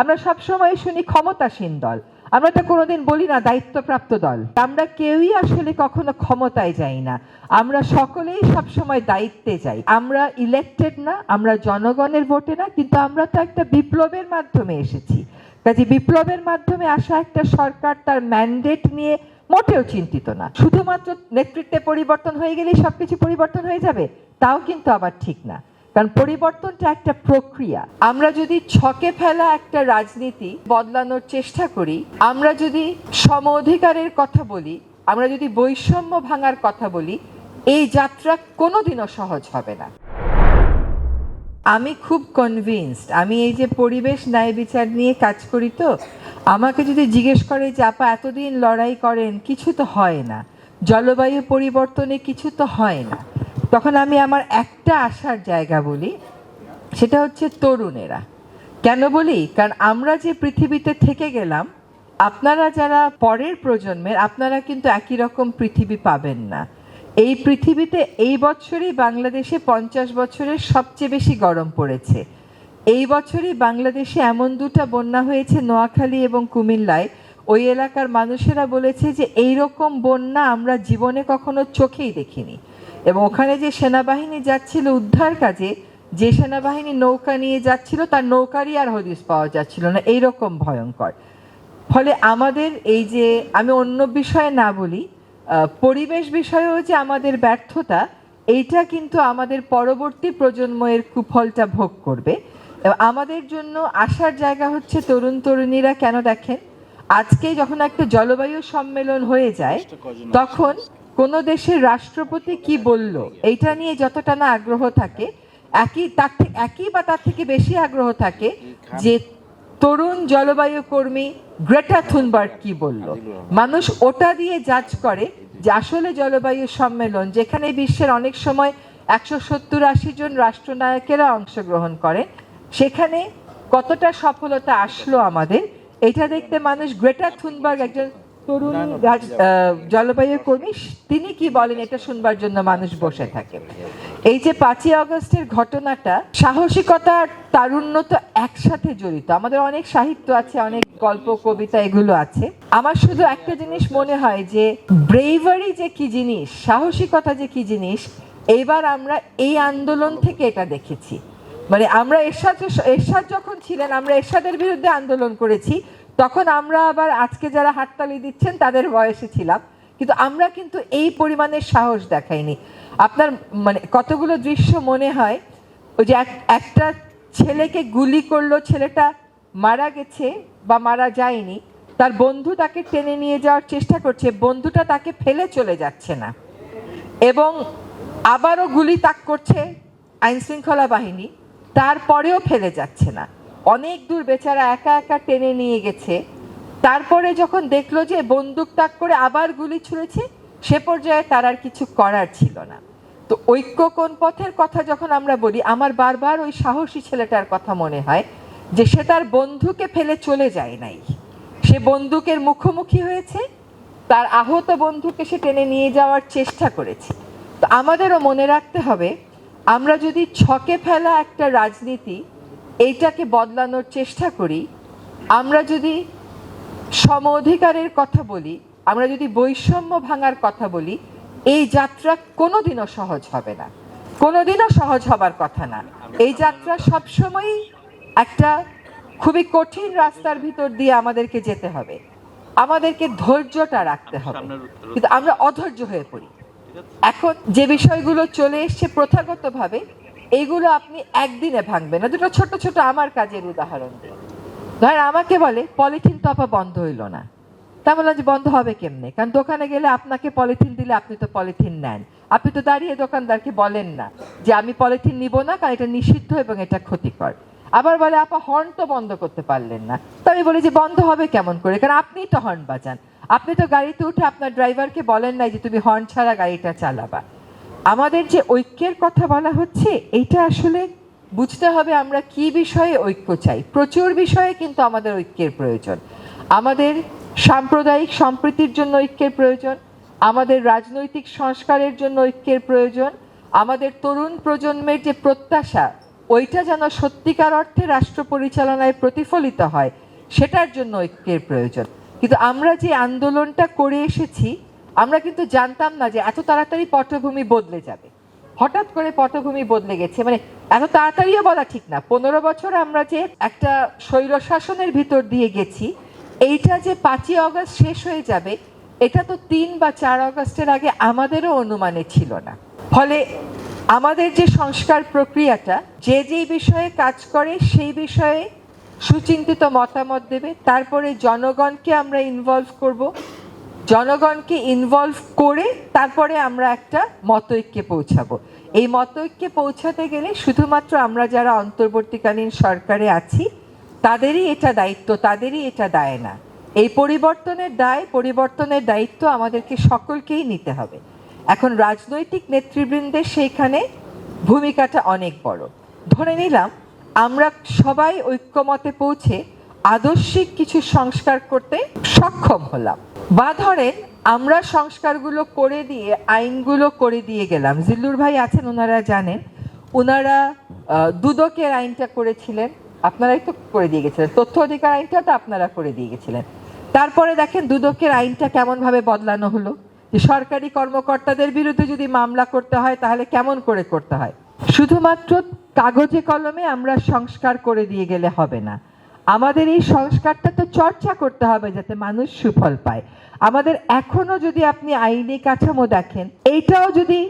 আমরা সবসময় শুনি ক্ষমতাসীন দল। আমরা তো কোনোদিন বলি না দায়িত্বপ্রাপ্ত দল। আমরা কেউই আসলে কখনো ক্ষমতায় যাই না। আমরা সকলেই সবসময় দায়িত্বে যাই। আমরা ইলেক্টেড না, আমরা জনগণের ভোটে না, কিন্তু আমরা তো একটা বিপ্লবের মাধ্যমে এসেছি। কাজে বিপ্লবের মাধ্যমে আসা একটা সরকার তার ম্যান্ডেট নিয়ে মোটেও চিন্তিত না। শুধুমাত্র নেতৃত্বে পরিবর্তন হয়ে গেলেই সবকিছু পরিবর্তন হয়ে যাবে, তাও কিন্তু আবার ঠিক না। কারণ পরিবর্তনটা একটা প্রক্রিয়া। আমরা যদি ছকে ফেলা একটা রাজনীতি বদলানোর চেষ্টা করি, আমরা যদি সম অধিকারের কথা বলি, আমরা যদি বৈষম্য ভাঙার কথা বলি, এই যাত্রা কোনোদিনও সহজ হবে না। আমি খুব কনভিন্সড আমি এই যে পরিবেশ ন্যায় বিচার নিয়ে কাজ করি তো, আমাকে যদি জিজ্ঞেস করে যে, আপা, এতদিন লড়াই করেন, কিছু তো হয় না। জলবায়ু পরিবর্তনে কিছু তো হয় না। তখন আমি আমার একটা আশার জায়গা বলি, সেটা হচ্ছে তরুণেরা। কেন বলি? কারণ আমরা যে পৃথিবীতে থেকে গেলাম, আপনারা যারা পরের প্রজন্মের, আপনারা কিন্তু একই রকম পৃথিবী পাবেন না। এই পৃথিবীতে এই বছরই বাংলাদেশে পঞ্চাশ বছরের সবচেয়ে বেশি গরম পড়েছে। এই বছরই বাংলাদেশে এমন দুটা বন্যা হয়েছে, নোয়াখালী এবং কুমিল্লায়। ওই এলাকার মানুষেরা বলেছে যে এই রকম বন্যা আমরা জীবনে কখনো চোখেই দেখিনি। এবং ওখানে যে সেনাবাহিনী যাচ্ছিল উদ্ধার কাজে যে সেনাবাহিনী নৌকা নিয়ে যাচ্ছিল তার নৌকারই আর হদিস পাওয়া যাচ্ছিল না। এইরকম ভয়ঙ্কর। ফলে আমাদের এই যে আমি অন্য বিষয়ে না বলি পরিবেশ বিষয়েও যে আমাদের ব্যর্থতা এইটা কিন্তু আমাদের পরবর্তী প্রজন্মের কুফলটা ভোগ করবে। এবং আমাদের জন্য আসার জায়গা হচ্ছে তরুণ তরুণীরা কেন দেখেন? আজকে যখন একটা জলবায়ু সম্মেলন হয়ে যায় তখন কোনো দেশের রাষ্ট্রপতি কি বলল, এইটা নিয়ে যতটা না আগ্রহ থাকে, একই, তার থেকে একই বা তার থেকে বেশি আগ্রহ থাকে যে তরুণ জলবায়ু কর্মী গ্রেটা থুনবার্গ কি বলল। মানুষ ওটা দিয়ে জাজ করে যে আসলে জলবায়ু সম্মেলন, যেখানে বিশ্বের অনেক সময় একশো সত্তর আশি জন রাষ্ট্রনায়কেরা অংশগ্রহণ করেন সেখানে কতটা সফলতা আসলো আমাদের এটা দেখতে মানুষ গ্রেটা থুনবার্গ একজন তরুণ জলবায়ু কর্মী তিনি কি বলেন এটা শুনবার জন্য মানুষ বসে থাকে? এই যে পাঁচই আগস্টের ঘটনাটা সাহসিকতা তারুণ্য তো একসাথে জড়িত। আমাদের অনেক সাহিত্য আছে অনেক গল্প কবিতা এগুলো আছে। আমার শুধু একটা জিনিস মনে হয় যে ব্রেভারি যে কি জিনিস সাহসিকতা যে কি জিনিস এবার আমরা এই আন্দোলন থেকে এটা দেখেছি। মানে আমরা এরশাদ এরশাদ যখন ছিলেন আমরা এরশাদের বিরুদ্ধে আন্দোলন করেছি তখন আমরা আবার আজকে যারা হাততালি দিচ্ছেন, তাদের বয়সে ছিলাম। কিন্তু আমরা কিন্তু এই পরিমাণের সাহস দেখাইনি। আপনার মানে কতগুলো দৃশ্য মনে হয়? ওই যে এক- একটা ছেলেকে গুলি করল, ছেলেটা মারা গেছে বা মারা যায়নি। তার বন্ধু তাকে টেনে নিয়ে যাওয়ার চেষ্টা করছে, বন্ধুটা তাকে ফেলে চলে যাচ্ছে না। এবং আবারও গুলি তাক করছে আইনশৃঙ্খলা বাহিনী, তারপরেও ফেলে যাচ্ছে না। অনেক দূর বেচারা একা একা টেনে নিয়ে গেছে। তারপরে যখন দেখল যে বন্দুক তাক করে আবার গুলি ছুঁড়েছে, সে পর্যায়ে তার আর কিছু করার ছিল না। তো ঐক্য কোন পথের কথা যখন আমরা বলি, আমার বারবার ওই সাহসী ছেলেটার কথা মনে হয় যে সে তার বন্ধুকে ফেলে চলে যায় নাই। সে বন্দুকের মুখোমুখি হয়েছে, তার আহত বন্ধুকে সে টেনে নিয়ে যাওয়ার চেষ্টা করেছে। তো আমাদেরও মনে রাখতে হবে, আমরা যদি ছকে ফেলা একটা রাজনীতি এইটাকে বদলানোর চেষ্টা করি। আমরা যদি সম অধিকারের কথা বলি আমরা যদি বৈষম্য ভাঙার কথা বলি এই যাত্রা কোনোদিনও সহজ হবে না। কোনোদিনও সহজ হবার কথা না। এই যাত্রা সবসময়ই একটা খুবই কঠিন রাস্তার ভিতর দিয়ে আমাদেরকে যেতে হবে। আমাদেরকে ধৈর্যটা রাখতে হবে। কিন্তু আমরা অধৈর্য হয়ে পড়ি। এখন যে বিষয়গুলো চলে এসছে প্রথাগতভাবে এইগুলো আপনি একদিনে ভাঙবেন না। দুটো ছোট ছোট আমার কাজের উদাহরণ ধরেন আমাকে বলে, পলিথিন আপা বন্ধ হইল না। তা বললাম যে বন্ধ হবে কেমনে? কারণ দোকানে গেলে আপনাকে পলিথিন দিলে আপনি তো পলিথিন নেন। আপনি তো দাঁড়িয়ে দোকানদারকে বলেন না যে আমি পলিথিন নিব না, কারণ এটা নিষিদ্ধ এবং এটা ক্ষতিকর। আবার বলে, আপা, হর্ন তো বন্ধ করতে পারলেন না। তো আমি বলি যে বন্ধ হবে কেমন করে? কারণ আপনিই তো হর্ন বাজান। আপনি তো গাড়িতে উঠে আপনার ড্রাইভারকে বলেন নাই যে তুমি হর্ন ছাড়া গাড়িটা চালাবা। আমাদের যে ঐক্যের কথা বলা হচ্ছে, এইটা আসলে বুঝতে হবে আমরা কি বিষয়ে ঐক্য চাই। প্রচুর বিষয়ে কিন্তু আমাদের ঐক্যের প্রয়োজন। আমাদের সাম্প্রদায়িক সম্প্রীতির জন্য ঐক্যের প্রয়োজন, আমাদের রাজনৈতিক সংস্কারের জন্য ঐক্যের প্রয়োজন, আমাদের তরুণ প্রজন্মের যে প্রত্যাশা, ওইটা যেন সত্যিকার অর্থে রাষ্ট্র পরিচালনায় প্রতিফলিত হয়, সেটার জন্য ঐক্যের প্রয়োজন। কিন্তু আমরা যে আন্দোলনটা করে এসেছি আমরা কিন্তু জানতাম না যে এত তাড়াতাড়ি পটভূমি বদলে যাবে। হঠাৎ করে পটভূমি বদলে গেছে মানে এত তাড়াতাড়িও বলা ঠিক না। পনেরো বছর আমরা যে একটা স্বৈর শাসনের ভিতর দিয়ে গেছি, এইটা যে পাঁচই অগস্ট শেষ হয়ে যাবে, এটা তো তিন বা চার অগস্টের আগে আমাদেরও অনুমানে ছিল না। ফলে আমাদের যে সংস্কার প্রক্রিয়াটা, যে যেই বিষয়ে কাজ করে সেই বিষয়ে সুচিন্তিত মতামত দেবে, তারপরে জনগণকে আমরা ইনভলভ করব। জনগণকে ইনভলভ করে তারপরে আমরা একটা মতৈক্যে পৌঁছাবো। এই মতৈক্যে পৌঁছাতে গেলে শুধুমাত্র আমরা যারা অন্তর্বর্তীকালীন সরকারে আছি, তাদেরই এটা দায়িত্ব, তাদেরই এটা দায় না। এই পরিবর্তনের দায়, পরিবর্তনের দায়িত্ব আমাদেরকে সকলকেই নিতে হবে। এখন রাজনৈতিক নেতৃবৃন্দের সেইখানে ভূমিকাটা অনেক বড়। ধরে নিলাম, আমরা সবাই ঐক্যমতে পৌঁছে আদর্শিক কিছু সংস্কার করতে সক্ষম হলাম। বা ধরেন, আমরা সংস্কারগুলো করে দিয়ে, আইনগুলো করে দিয়ে গেলাম। জিল্লুর ভাই আছেন ওনারা জানেন। ওনারা দুদকের আইনটা করেছিলেন। আপনারাই তো করে দিয়ে গেছিলেন। তথ্য অধিকার আইনটা তো আপনারা করে দিয়ে গেছিলেন। তারপরে দেখেন, দুদকের আইনটা কেমনভাবে বদলানো হলো? যে সরকারি কর্মকর্তাদের বিরুদ্ধে যদি মামলা করতে হয়, তাহলে কেমন করে করতে হয়? শুধুমাত্র কাগজে কলমে আমরা সংস্কার করে দিয়ে গেলে হবে না। আমাদের এই সংস্কারটা তো চর্চা করতে হবে যাতে মানুষ সুফল পায়। আমাদের এখনও যদি আপনি আইনি কাঠামো দেখেন, এইটাও যদি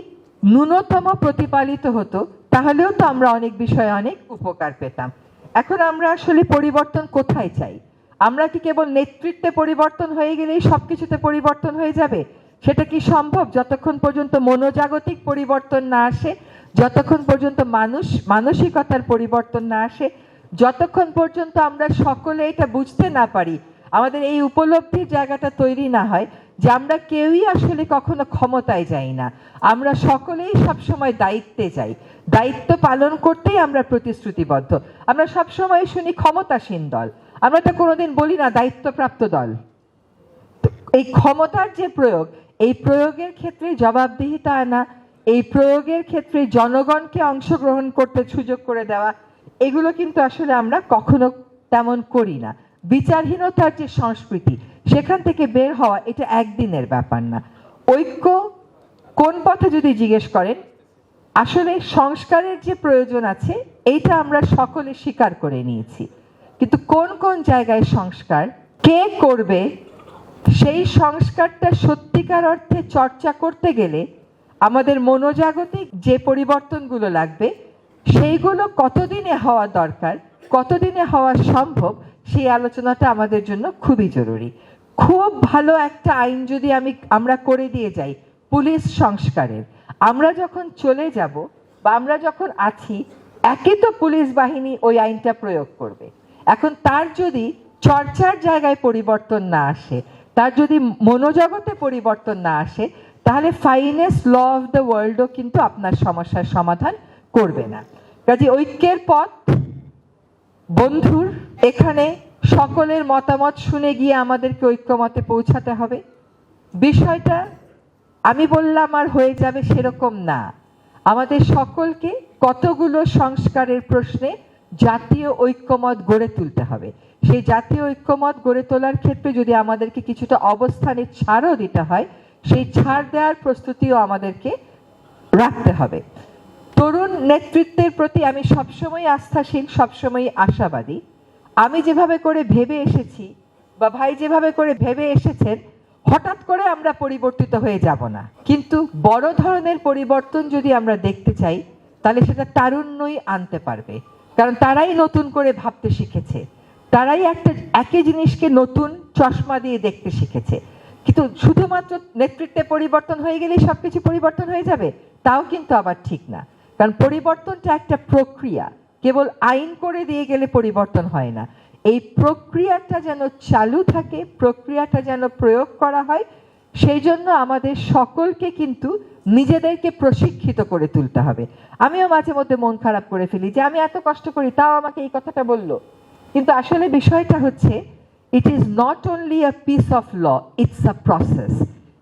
ন্যূনতম প্রতিপালিত হতো, তাহলেও তো আমরা অনেক বিষয়ে অনেক উপকার পেতাম। এখন আমরা আসলে পরিবর্তন কোথায় চাই? আমরা কি কেবল নেতৃত্বে পরিবর্তন হয়ে গেলেই সব কিছুতে পরিবর্তন হয়ে যাবে? সেটা কি সম্ভব? যতক্ষণ পর্যন্ত মনোজাগতিক পরিবর্তন না আসে, যতক্ষণ পর্যন্ত মানুষ, মানসিকতার পরিবর্তন না আসে যতক্ষণ পর্যন্ত আমরা সকলে এটা বুঝতে না পারি, আমাদের এই উপলব্ধির জায়গাটা তৈরি না হয় যে আমরা কেউই আসলে কখনো ক্ষমতায় যাই না। আমরা সকলেই সবসময় দায়িত্বে যাই। দায়িত্ব পালন করতেই আমরা প্রতিশ্রুতিবদ্ধ। আমরা সবসময় শুনি ক্ষমতাসীন দল। আমরা তো কোনোদিন বলি না দায়িত্বপ্রাপ্ত দল। এই ক্ষমতার যে প্রয়োগ, এই প্রয়োগের ক্ষেত্রে জবাবদিহিতা আনা, এই প্রয়োগের ক্ষেত্রে জনগণকে অংশগ্রহণ করতে সুযোগ করে দেওয়া এগুলো কিন্তু আসলে আমরা কখনো তেমন করি না। বিচারহীনতার যে সংস্কৃতি, সেখান থেকে বের হওয়া এটা একদিনের ব্যাপার না। ঐক্য কোন পথে যদি জিজ্ঞেস করেন, আসলে সংস্কারের যে প্রয়োজন আছে, এইটা আমরা সকলে স্বীকার করে নিয়েছি। কিন্তু কোন কোন জায়গায় সংস্কার, কে করবে, সেই সংস্কারটা সত্যিকার অর্থে চর্চা করতে গেলে আমাদের মনোজাগতিক যে পরিবর্তনগুলো লাগবে সেইগুলো কতদিনে হওয়া দরকার, কতদিনে হওয়া সম্ভব, সেই আলোচনাটা আমাদের জন্য খুবই জরুরি। খুব ভালো একটা আইন যদি আমি, আমরা করে দিয়ে যাই, পুলিশ সংস্কারের। আমরা যখন চলে যাব বা আমরা যখন আছি, একে তো পুলিশ বাহিনী ওই আইনটা প্রয়োগ করবে। এখন তার যদি চর্চার জায়গায় পরিবর্তন না আসে, তার যদি মনোজগতে পরিবর্তন না আসে, তাহলে ফাইনেস্ট ল অফ দ্য ওয়ার্ল্ডও কিন্তু আপনার সমস্যার সমাধান করবে না। কাজে ঐক্যের পথ, বন্ধুর, এখানে সকলের মতামত শুনে গিয়ে আমাদেরকে ঐক্যমতে পৌঁছাতে হবে। বিষয়টা আমি বললাম আর হয়ে যাবে সেরকম না। আমাদের সকলকে কতগুলো সংস্কারের প্রশ্নে জাতীয় ঐক্যমত গড়ে তুলতে হবে। সেই জাতীয় ঐক্যমত গড়ে তোলার ক্ষেত্রে যদি আমাদেরকে কিছুটা অবস্থানের ছাড়ও দিতে হয়, সেই ছাড় দেওয়ার প্রস্তুতিও আমাদেরকে রাখতে হবে। তরুণ নেতৃত্বের প্রতি আমি সবসময় আস্থাশীল সবসময় আশাবাদী। আমি যেভাবে করে ভেবে এসেছি বা ভাই যেভাবে করে ভেবে এসেছেন, হঠাৎ করে আমরা পরিবর্তিত হয়ে যাব না। কিন্তু বড় ধরনের পরিবর্তন যদি আমরা দেখতে চাই, তাহলে সেটা তারুণ্যই আনতে পারবে। কারণ তারাই নতুন করে ভাবতে শিখেছে। তারাই একটা একই জিনিসকে নতুন চশমা দিয়ে দেখতে শিখেছে। কিন্তু শুধুমাত্র নেতৃত্বে পরিবর্তন হয়ে গেলেই সব কিছু পরিবর্তন হয়ে যাবে, তাও কিন্তু আবার ঠিক না। কারণ পরিবর্তনটা একটা প্রক্রিয়া। কেবল আইন করে দিয়ে গেলে পরিবর্তন হয় না। এই প্রক্রিয়াটা যেন চালু থাকে, প্রক্রিয়াটা যেন প্রয়োগ করা হয়, সেই জন্য আমাদের সকলকে কিন্তু নিজেদেরকে প্রশিক্ষিত করে তুলতে হবে। আমিও মাঝে মধ্যে মন খারাপ করে ফেলি যে আমি এত কষ্ট করি, তাও আমাকে এই কথাটা বলল। কিন্তু আসলে বিষয়টা হচ্ছে it is not only a piece of law it's a process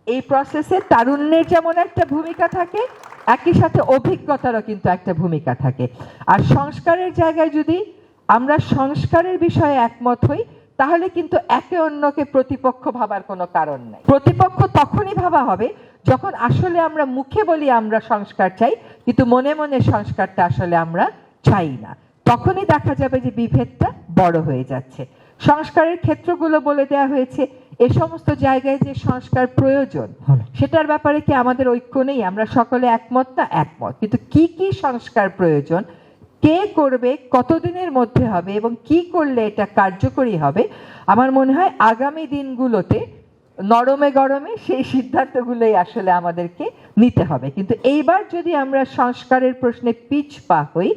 এই প্রসেসে তারুণ্যের যেমন একটা ভূমিকা থাকে একই সাথে অভিজ্ঞতারও কিন্তু একটা ভূমিকা থাকে। আর সংস্কারের জায়গায় যদি আমরা সংস্কারের বিষয়ে একমত হই, তাহলে কিন্তু একে অন্যকে প্রতিপক্ষ ভাবার কোনো কারণ নাই। প্রতিপক্ষ তখনই ভাবা হবে যখন আসলে আমরা মুখে বলি আমরা সংস্কার চাই, কিন্তু মনে মনে সংস্কারটা আসলে আমরা চাই না। তখনই দেখা যাবে যে বিভেদটা বড় হয়ে যাচ্ছে। সংস্কারের ক্ষেত্রগুলো বলে দেওয়া হয়েছে এ সমস্ত জায়গায় যে সংস্কার প্রয়োজন সেটার ব্যাপারে কি আমাদের ঐক্য নেই? আমরা সকলে একমত না? একমত। কিন্তু কি কি সংস্কার প্রয়োজন? কে করবে? কতদিনের মধ্যে হবে? এবং কি করলে এটা কার্যকরী হবে? আমার মনে হয় আগামী দিনগুলোতে নরমে গরমে সেই সিদ্ধান্তগুলোই আসলে আমাদেরকে নিতে হবে। কিন্তু এইবার যদি আমরা সংস্কারের প্রশ্নে পিছ পা হই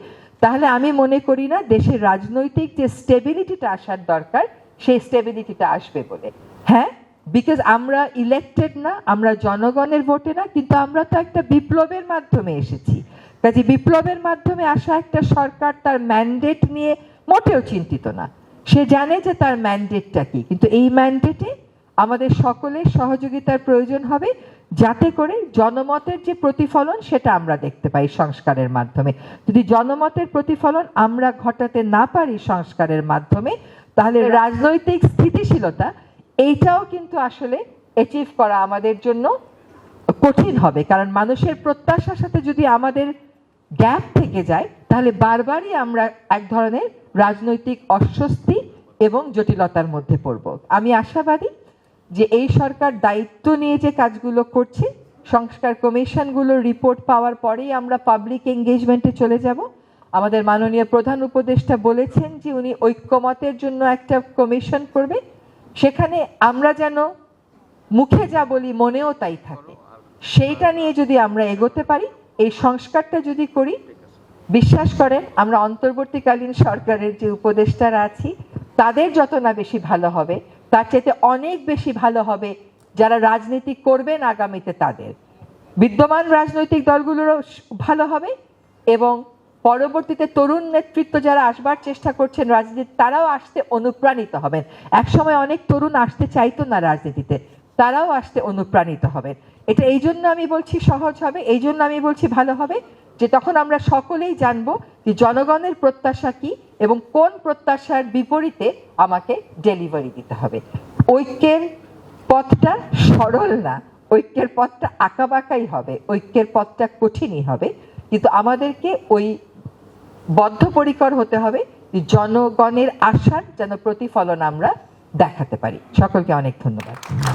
তাহলে আমি মনে করি না দেশের রাজনৈতিক যে স্টেবিলিটিটা আসার দরকার সেই স্টেবিলিটিটা আসবে বলে। হ্যাঁ? বিকজ আমরা ইলেকটেড না আমরা জনগণের ভোটে না কিন্তু আমরা তো একটা বিপ্লবের মাধ্যমে এসেছি। কাজে বিপ্লবের মাধ্যমে আসা একটা সরকার তার ম্যান্ডেট নিয়ে মোটেও চিন্তিত না। সে জানে যে তার ম্যান্ডেটটা কি কিন্তু এই ম্যান্ডেটে আমাদের সকলের সহযোগিতার প্রয়োজন হবে যাতে করে জনমতের যে প্রতিফলন সেটা আমরা দেখতে পাই সংস্কারের মাধ্যমে। যদি জনমতের প্রতিফলন আমরা ঘটাতে না পারি সংস্কারের মাধ্যমে তাহলে রাজনৈতিক স্থিতিশীলতা এইটাও কিন্তু আসলে অ্যাচিভ করা আমাদের জন্য কঠিন হবে। কারণ মানুষের প্রত্যাশার সাথে যদি আমাদের গ্যাপ থেকে যায়, তাহলে বারবারই আমরা এক ধরনের রাজনৈতিক অস্বস্তি এবং জটিলতার মধ্যে পড়ব। আমি আশাবাদী যে এই সরকার দায়িত্ব নিয়ে যে কাজগুলো করছে, সংস্কার কমিশনগুলোর রিপোর্ট পাওয়ার পরেই আমরা পাবলিক এঙ্গেজমেন্টে চলে যাব। আমাদের মাননীয় প্রধান উপদেষ্টা বলেছেন যে উনি ঐক্যমতের জন্য একটা কমিশন করবে। সেখানে আমরা যেন মুখে যা বলি, মনেও তাই থাকে। সেইটা নিয়ে যদি আমরা এগোতে পারি, এই সংস্কারটা যদি করি, বিশ্বাস করেন, আমরা অন্তর্বর্তীকালীন সরকারের যে উপদেষ্টারা আছি, তাদের যত না বেশি ভালো হবে, তার চাইতে অনেক বেশি ভালো হবে যারা রাজনীতি করবেন আগামীতে তাদের। বিদ্যমান রাজনৈতিক দলগুলোরও ভালো হবে এবং পরবর্তীতে তরুণ নেতৃত্ব যারা আসবার চেষ্টা করছেন রাজনীতি তারাও আসতে অনুপ্রাণিত হবেন। একসময় অনেক তরুণ আসতে চাইতো না রাজনীতিতে, তারাও আসতে অনুপ্রাণিত হবেন। এটা এই জন্য আমি বলছি সহজ হবে, এই জন্য আমি বলছি ভালো হবে, যে তখন আমরা সকলেই জানব যে জনগণের প্রত্যাশা কি এবং কোন প্রত্যাশার বিপরীতে আমাকে ডেলিভারি দিতে হবে। ঐক্যের পথটা সরল না, ঐক্যের পথটা আঁকাবাঁকাই হবে, ঐক্যের পথটা কঠিনই হবে। কিন্তু আমাদেরকে ওই বদ্ধপরিকর হতে হবে। জনগণের আশার যেন প্রতিফলন আমরা দেখাতে পারি। সকলকে অনেক ধন্যবাদ।